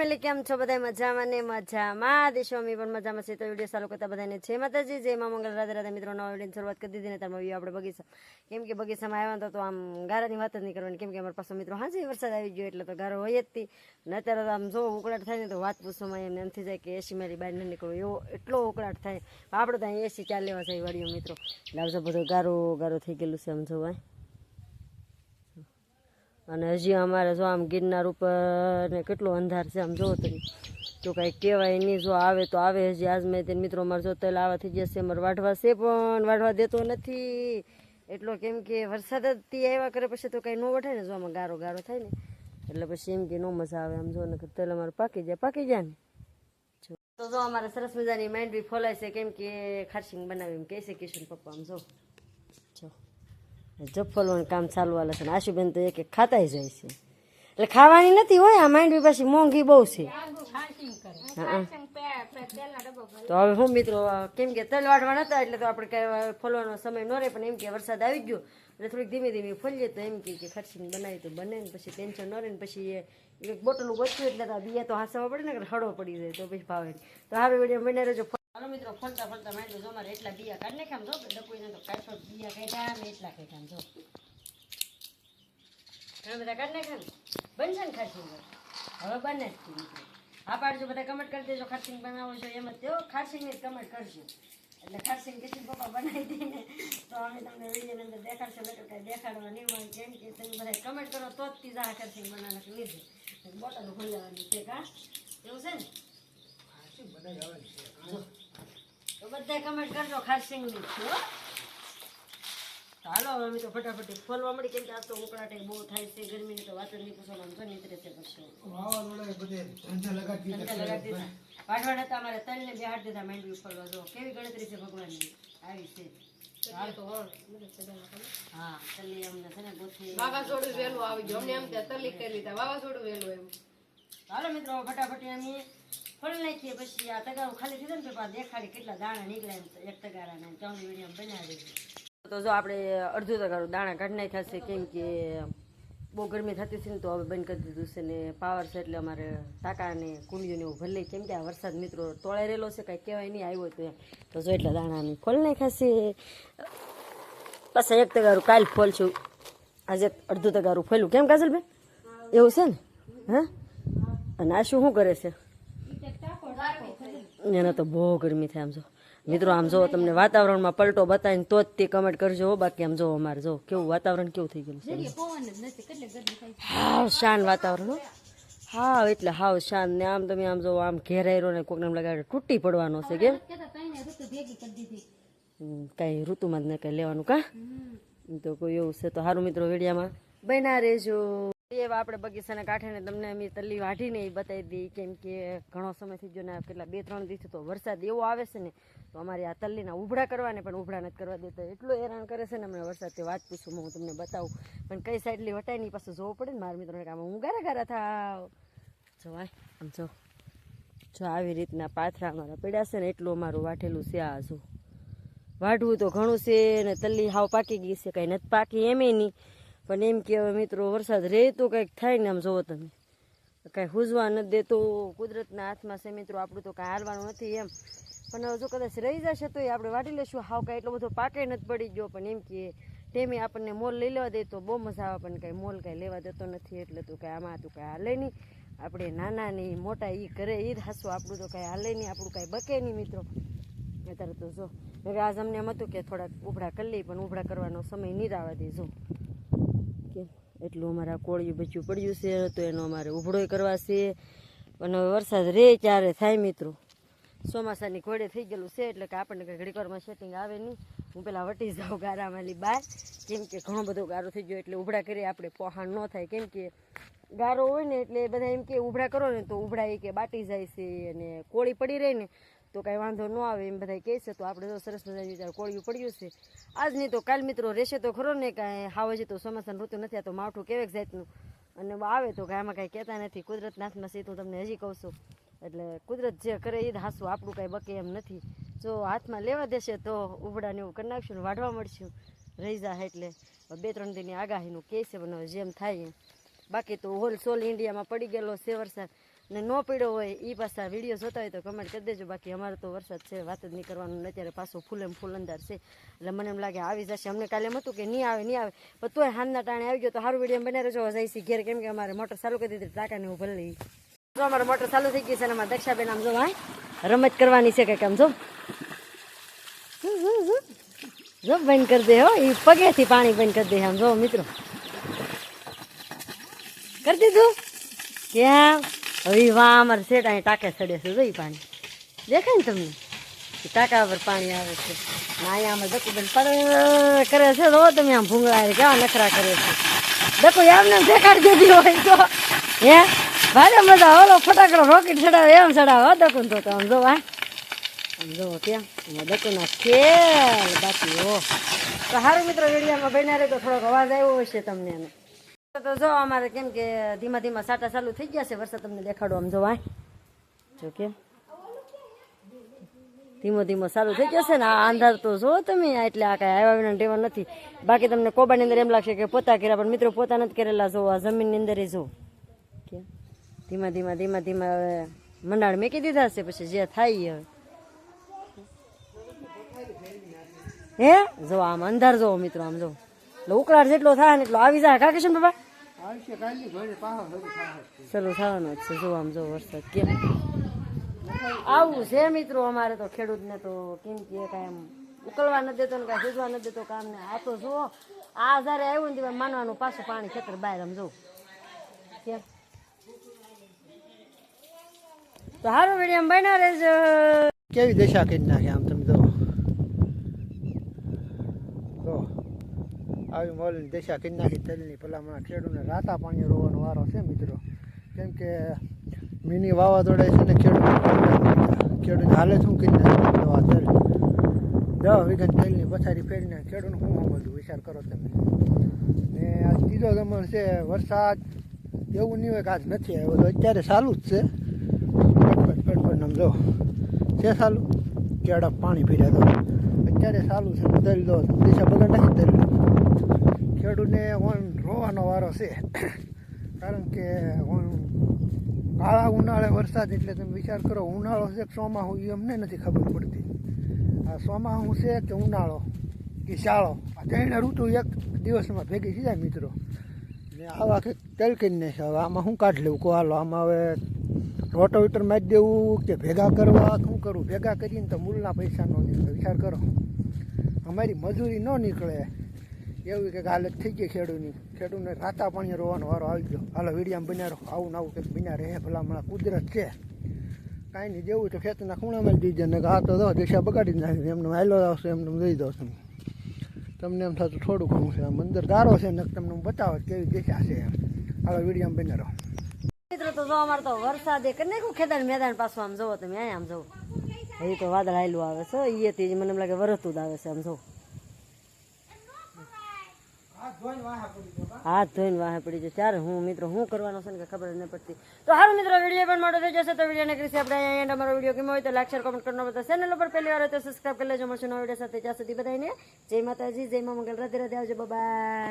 Family કેમ છો? બધા મજામાં ને મજામાં. દેશો અમે પણ મજામાં છે. તો વીડિયો ચાલુ કરતા બધાને છે માતાજી, જય માં મંગલ. રાધે રાધે મિત્રો, નવા વીડિયો શરૂઆત કરી દીધી ને તમે વ્યૂ આપણે બગીચા. કેમ કે બગીચામાં આવ્યા તો આમ ગારાની વાત જ નહીં કરવાની. કેમ કે અમારા પાસે મિત્રો હાજી વરસાદ આવી ગયો એટલે તો ગારો હોય જ ને અત્યારે તો આમ જો ઉકળાટ થાય ને તો વાત પૂછવામાં એમને એમ થઈ જાય કે એસી મારી બહાર ન નીકળો. એવો એટલો ઉકળાટ થાય. આપણે તો એસી ચાલ લેવા જાય વાડીઓ મિત્રો. એટલે આવજો બધો ગારો ગારો થઈ ગયેલું છે આમ જોવાય. અને હજી અમારે જો આમ ગિરનાર ઉપર ને કેટલો અંધાર છે આમ જોવો તમે. તો કાંઈ કહેવાય નહીં, જો આવે તો આવે. હજી આજ મેં તે મિત્રો અમારે જો તેલ આવા થઈ જશે અમારે વાઢવા છે પણ વાઢવા દેતો નથી. એટલો કેમ કે વરસાદ જ આવ્યા કરે પછી તો કાંઈ ન વઠે ને, જો આમાં ગારો ગારો થાય ને. એટલે પછી એમ કે ન મજા આવે આમ જો ને તેલ અમારે પાકી જાય પાકી જાય ને. તો જો અમારે સરસ મજાની માઇન્ડ બી ફોલાય છે, કેમ કે ખારસિંગ બનાવી એમ કહે છે કિશન પપ્પા, આમ જો. જો. જફલવાનું કામ ચાલુ હાલે છે આશુબેન તો એક એક ખાતા જાય છે. એટલે ખાવાની નથી હોય આ માંડવી પાછી મોંઘી બહુ છે. તો હવે હું મિત્રો કેમ કે તલ વાટવા નતા એટલે તો આપણે કઈ ફોલવાનો સમય ન રહે પણ એમ કે વરસાદ આવી ગયો એટલે થોડીક ધીમે ધીમે ફોલીએ તો એમ કે ખર્ચીને બનાવી તો બને ને પછી ટેન્શન ન રહે ને પછી એ એક બોટલું બચ્યું એટલે તો બિયા તો હાસવા પડે ને કે હળો પડી જાય તો પછી ભાવે. તો હવે વીડિયો બને રહેજો. હાલો મિત્રો ફરતા ફરતા માંડ્યો જો મારે એટલા બિયા કાઢ નાખ્યા જો ડકોઈને તો કાઢો બિયા કાઢ્યા ને એટલા કાઢ્યા જો. ઘણા બધા કાઢ નાખ્યા ને? બનશે ને ખારસિંગ હવે બને જ મિત્રો. હા પાડજો બધા કમેન્ટ કરી દેજો ખારસિંગ બનાવો છો એમ જ તેઓ ખારસિંગની જ કમેન્ટ કરજો. એટલે ખારસિંગ કિશન પપ્પા બનાવી દઈને. તો અમે તમને વિડીયોની અંદર દેખાડશો નકર કાંઈ દેખાડવા નહીં હોય કેમ કે તમે બધા કમેન્ટ કરો તો જ તીજા ખારસિંગ બનાવવાનું લીધે. બોટલ ખોલાવાની છે કા એવું છે ને? જો. તો બધા કમેન્ટ કરજો ખારસિંગની છે હો? તો હાલો હવે અમે તો ફટાફટ ખોલવા મળી. કેમ કે આ તો ઉકળાટે બહુ થાય છે ગરમીની તો વાત જ નહીં પૂછો આમ તો નીતરે છે પછી ધંધા લગાડી દીધા વાઢવાડ હતા. અમારે તલને બેહાડ દીધા માંડવી ફોલવા જો કેવી ગણતરી છે ભગવાનની? આવી છે. હા તલ્લી અમને છે ને ગોથી વાવાઝોડું વહેલું આવી ગયું. અમને એમ તલી કરી લીધા. વાવાઝોડું વહેલું આવ્યું હાલો મિત્રો ફટાફટ અમે ફોલી નાખીએ પછી આ તગારું ખાલી થયું ને પાછા દેખાડી કેટલા દાણા નીકળ્યા એક તગારાના ચાઉની વીડિયો બનાવી તો જો આપણે અડધું તગારું દાણા કાઢી નાખ્યા છે, કેમ કે બહુ ગરમી થતી હતી ને તો હવે બંધ કરી દીધું છે ને પાવર છે એટલે અમારે ટાકા અને કુંડીઓને એવું ભલે કેમ કે આ વરસાદ મિત્રો તોળાઈ રહેલો છે, કાંઈ કહેવાય નહીં, આવ્યો તો તો જો એટલા દાણા ફોલ નાખ્યા છે. પાછા એક તગારું કાલ ફોલ છું આજે અડધું તગારું ફોલ્યું કેમ કાજલભાઈ એવું છે ને? હા? અને આ શું શું કરે છે? એને તો બહુ ગરમી થાય આમ જો. મિત્રો આમ જો તમને વાતાવરણમાં પલટો બતાવીને તો જ તે કમેન્ટ કરજો હો. બાકી આમ જો અમારે જો કેવું વાતાવરણ કેવું થઈ ગયું છે. હાવ શાન વાતાવરણ હો. હાવ એટલે હાવ શાન. ને આમ તમે આમ જો આમ ઘેરાયરો રહ્યો ને કોકને એમ લાગે તૂટી પડવાનો છે કેમ? કઈ ઋતુમાં જ ને કઈ લેવાનું કા? તો કોઈ એવું છે તો સારું મિત્રો વિડીયામાં બન્યા રહેજો. એવા આપણે બગીચાના કાંઠેને તમને અમે તલ્લી વાઢીને એ બતાવી દઈએ. કેમ કે ઘણો સમય થઈ ગયો ને કેટલા બે, ત્રણ દિવસ તો વરસાદ એવો આવે છે ને, તો અમારે આ તલ્લીના ઉભડા કરવાને પણ ઉભડા નથી કરવા દેતા. એટલો હેરાન કરે છે ને અમને વરસાદ તે વાત પૂછું, હું તમને બતાવું. પણ કઈ સાઈડલી વટાય નહીં પાછું જોવું પડે ને મારા મિત્રોને કામ હું ગારા ગારા થાવ. જવાય આમ જો. જો આવી રીતના પાથરા અમારા પડ્યા છે ને, એટલું અમારું વાઢેલું છે આ જો. વાઢવું તો ઘણું છે ને, તલ્લી હાવ પાકી ગઈ છે, કંઈ નથી પાકી, એમે નહીં. પણ એમ કહેવાય મિત્રો વરસાદ રહે તો કંઈક થાય ને આમ જોવો તમે. કાંઈ હુજવા નથી દેતો કુદરતના હાથમાં છે મિત્રો, આપણું તો કાંઈ હારવાનું નથી એમ. પણ હવે જો કદાચ રહી જશે તો આપણે વાટી લેશું હાવ કાંઈ એટલો બધો પાકે નથી પડી ગયો, પણ એમ કે ટેમે આપણને મોલ લઈ લેવા દે તો બહુ મજા આવે, પણ કાંઈ મોલ કાંઈ લેવા દેતો નથી, એટલે તું કાંઈ આમાં તું કાંઈ હાલે નહીં. આપણે નાના નહીં મોટા એ કરે એ જ હાસું, આપણું તો કાંઈ હાલે નહીં, આપણું કાંઈ બકે નહીં મિત્રો. અત્યારે તો જો આજ અમને એમ હતું કે થોડાક ઉભડા કરી લઈ પણ ઉભડા કરવાનો સમય નહીં આવવા દે જો. કે એટલું અમારે કોળિયું બચ્યું પડ્યું છે, તો એનો અમારે ઉભળો કરવા છે. પણ હવે વરસાદ રહે ત્યારે થાય મિત્રો. ચોમાસાની ઘોડે થઈ ગયેલું છે, એટલે કે આપણને કંઈ ઘડીકવારમાં સેટિંગ આવે નહીં. હું પેલા વટી જાઉં ગારામાંલી બહાર કેમ કે ઘણો બધો ગારો થઈ ગયો, એટલે ઉભડા કરીએ આપણે પોહાણ ન થાય. કેમ કે ગારો હોય ને, એટલે બધા એમ કે, ઉભડા કરો ને, તો ઉભડા એ કે, બાટી જાય છે, અને કોળી પડી રહે ને તો કાંઈ વાંધો ન આવે, એમ બધા કહે છે, તો આપણે તો સરસ મજાની વિચાર કોળિયું પડ્યું છે. આજ નહીં તો કાલ મિત્રો રહેશે તો ખરો ને કાંઈ હાવ હજી તો ચોમાસાનું ઋતુ નથી, આ તો માવઠું કેવેક જાતનું. અને આવે તો કાંઈ આમાં કાંઈ કહેતા નથી કુદરત નાથમાં છે તમને હજી કહું છું. એટલે કુદરત જે કરે એ જ હાસું આપણું કાંઈ બકે એમ નથી. જો હાથમાં લેવા દેશે તો ઉભડાને એવું કરી નાખશું ને વાઢવા મળશું. રહી જા એટલે. બે ત્રણ દિનની આગાહીનું કહે છે, પણ જેમ થાય એમ. બાકી તો હોલ સોલ ઇન્ડિયામાં પડી ગયેલો છે વરસાદ. ને ન પડ્યો હોય એ પાછા વીડિયો જોતા હોય તો કમેન્ટ કરી દેજો. બાકી અમારે તો વરસાદ છે, વાત જ નહીં કરવાનું. અત્યારે પાછો ફૂલ એમ ફૂલ અંધાર છે. એટલે મને એમ લાગે આવી જશે. અમને કાલે એમ હતું કે નહીં આવે નહીં આવે. પણ તોય હાનના ટાણે આવી ગયો તો સારું વીડિયો બનાવી રહેજો. જાય છે ઘેર. કેમ કે અમારે મોટર ચાલુ કરી દીધી ટાંકાને હું ભલે તો અમારે મોટર ચાલુ થઈ ગઈ છે અને અમારે દક્ષાબેન આમ જો, હા, રમત કરવાની છે કંઈક આમ જો. જો બંધ કરી દે હો. એ પગેથી પાણી બંધ કરી દે આમ જો મિત્રો. કરી દીધું? ક્યાં હવે વાહ અમારે સેટ અહીં ટાંકા ચડે છે, જોઈ પાણી. દેખાય ને તમને? ટાંકા પર પાણી આવે છે. અહીંયા અમે દકુબેન પર કરે છે, તો તમે આમ ભૂંગળા કેવા નખરા કરે છે. દકુ એમને એમ દેખાડી દીધી હોય તો. હે? ભારે મજા ઓલો ફટાકડો રોકેટ ચડાવે, એમ ચડાવે દકુન તો આમ જો હા. આમ જો ત્યાં દકુના ખેલ બાકી, હો. તો સારું મિત્રો, વિડીયોમાં બન્યા રહે તો થોડોક અવાજ આવ્યો હશે તમને એનો. તો જો અમારે કેમ કે ધીમા ધીમા સાટા ચાલુ થઈ ગયા છે. વરસાદ તમને દેખાડો આમ જોવા જો કેમ ધીમો ધીમો ચાલુ થઈ જશે ને, આ અંધાર તો જો તમે, એટલે આ કાંઈ આવ્યા વિના ટેવા નથી. બાકી તમને કોબાની અંદર એમ લાગશે કે પોતા કર્યા, પણ મિત્રો પોતા નથી કરેલા, જો આ જમીનની અંદર જો. કેમ ધીમા ધીમા ધીમા ધીમા હવે મંડાણ મેકી દીધા છે, પછી જે થાય હવે. હે? જો આમ અંધાર જો મિત્રો, આમ જો. એટલે ઉકળાટ જેટલો થાય ને એટલો આવી જાય. કાકેશન બાબા? ચલો થવાનો જ છે જો આમ જો વરસાદ કેમ. આવું છે મિત્રો અમારે તો ખેડૂતને તો કેમ કે કાંઈ એમ ઉકલવા નથી દેતો ને કાંઈ સીધવા નથી દેતો કામ ને આ તો જુઓ આ જ્યારે આવ્યું ને માનવાનું પાછું પાણી ખેતર બહાર આમ જો કેમ તો સારું વીડિયો બન્યા રહેજો. કેવી દશા કરી નાખે આમ તમે જો જો આવી મોલની દેશા કરી નાખી તલની. ભલામણા ખેડૂતને રાતા પાણી રોવાનો વારો છે મિત્રો. કેમ કે મિની વાવાઝોડા છે ને ખેડૂત ખેડૂત હાલે શું કરી નાખે? તલ. દવા વીઘન તેલની પથારી ફેરીને ખેડૂતને હું બધું વિચાર કરો તમે. ને આ ત્રીજો જમણ છે, વરસાદ એવું નહીં હોય કે આજ નથી આવ્યો. તો અત્યારે ચાલુ જ છે. ફટફટ ફટફટ આમ જો છે ચાલુ? કેળા પાણી પીર્યા તો. અત્યારે ચાલુ છે તલ દો. દિશા બગડ નાખી તલ ખેડૂતને ઓન રોવાનો વારો છે. કારણ કે કાળા ઉનાળે વરસાદ એટલે તમે વિચાર કરો, ઉનાળો છે કે ચોમાહું એ અમને નથી ખબર પડતી. આ ચોમાહું છે કે ઉનાળો કે શાળો આ ત્રણે ઋતુ એક દિવસમાં ભેગી થઈ જાય મિત્રો. ને આવા કંઈક તેલ કરીને છે હવે આમાં શું કાઢ લેવું કહો, હાલો, આમાં હવે રોટોવીટર મારી દેવું કે ભેગા કરવા? શું કરવું ભેગા કરીને તો મૂળના પૈસા ન નીકળે. વિચાર કરો. અમારી મજૂરી ન નીકળે. એવી કંઈક હાલત થઈ ગઈ ખેડૂતની. ખેડૂતને રાતા પાણી રોવાનો વારો આવી ગયો. હાલો વિડીયામાં બન્યા રહો આવું આવું કંઈક બન્યા રહે. ભલામણા કુદરત છે. કાંઈ નહીં જેવું તો ખેતરના ખૂણામાં જ દીધે ને આ તો દો દિશા બગાડી નાખી. એમને હાલો આવશે એમને દઈ દો તમે તમને એમ થતું થોડું ઘણું છે. આમ અંદર ગારો છે ને તમને હું બતાવો કેવી દિશા છે એમ. હાલો વિડીયામાં બન્યા રહો મિત્રો તો જો અમારે તો એ કને નાખ્યું ખેતર મેદાન પાછું આમ જોવો તમે અહીંયા આમ જોવો. એ તો વાદળ આયલું આવે છે એ તે મને એમ લાગે વરસતું જ આવે છે આમ જો હાથ ધોઈને વાહે પડી જશે ત્યારે હું, મિત્રો, હું કરવાનો છે ને ખબર નહીં પડતી. તો સારું મિત્રો, વીડિયો પણ મોટો થઈ જશે તો વિડીયોને કરીશ આપણે. અહીંયા અમારો વીડિયો કેમ હોય તો લાઈક શેર કોમેન્ટ કરવાનો બધા ચેનલ ઉપર પહેલી વાર તો સબસ્ક્રાઈબ કરી લેજો. મળશે નવા વીડિયો સાથે. ત્યાં સુધી બધાને જય માતાજી, જય મા મંગલ. રાધે રાધે. આવજો. બાય